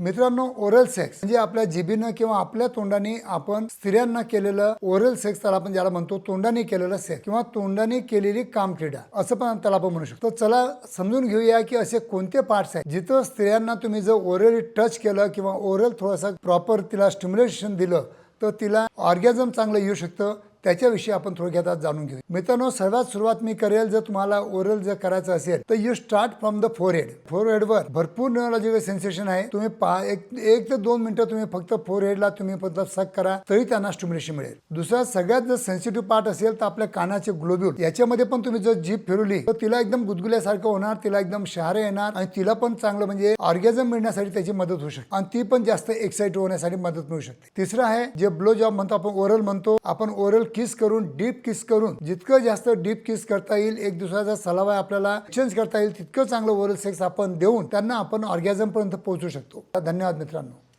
मित्रांनो oral sex म्हणजे आपल्या जिबीनं किंवा आपल्या तोंडाने आपण स्त्रियांना केलेलं ओरल सेक्स त्याला आपण ज्याला म्हणतो तोंडाने केलेलं सेक्स किंवा तोंडाने केलेली कामक्रीडा असं पण त्याला आपण म्हणू शकतो. चला समजून घेऊया की असे कोणते पार्ट्स आहेत जिथं स्त्रियांना तुम्ही जर ओरली टच केलं किंवा ओरल थोडासा प्रॉपर तिला स्टिम्युलेशन दिलं तर तिला ऑर्गॅझम चांगलं येऊ शकतं. त्याच्याविषयी आपण थोडक्यात आज जाणून घेऊ मित्रांनो सर्वात सुरुवात मी करेल जर तुम्हाला ओरल जर करायचं असेल तर you start from the forehead four हेडवर भरपूर न्यूरोलॉजिकल सेन्सेशन आहे. तुम्ही पहा एक एक ते दोन मिनिटं तुम्ही फक्त फोर हेडला तुम्ही सक करा तरी त्यांना स्टिम्युलेशन मिळेल. दुसरा सगळ्यात जर सेन्सिटिव्ह पार्ट असेल तर आपल्या कानाचे ग्लोब्युल याच्यामध्ये पण तुम्ही जर जीप फिरवली तर तिला एकदम गुदगुल्यासारखं होणार तिला एकदम शहारे येणार आणि तिला पण चांगलं म्हणजे ऑर्गॅझम मिळण्यासाठी त्याची मदत होऊ शकते. आणि ती पण जास्त एक्साइट होण्यासाठी मदत मिळू शकते. तिसरं आहे जे ब्लो जॉब म्हणतो आपण ओरल म्हणतो. आपण ओरल किस करून डीप किस करून जितकं जास्त डीप किस करता येईल एक दुसऱ्याचा सलावा आपल्याला एक्सचेंज करता येईल तितकं चांगलं ओरल सेक्स आपण देऊन त्यांना आपण ऑर्गॅझम पर्यंत पोहोचू शकतो. धन्यवाद मित्रांनो.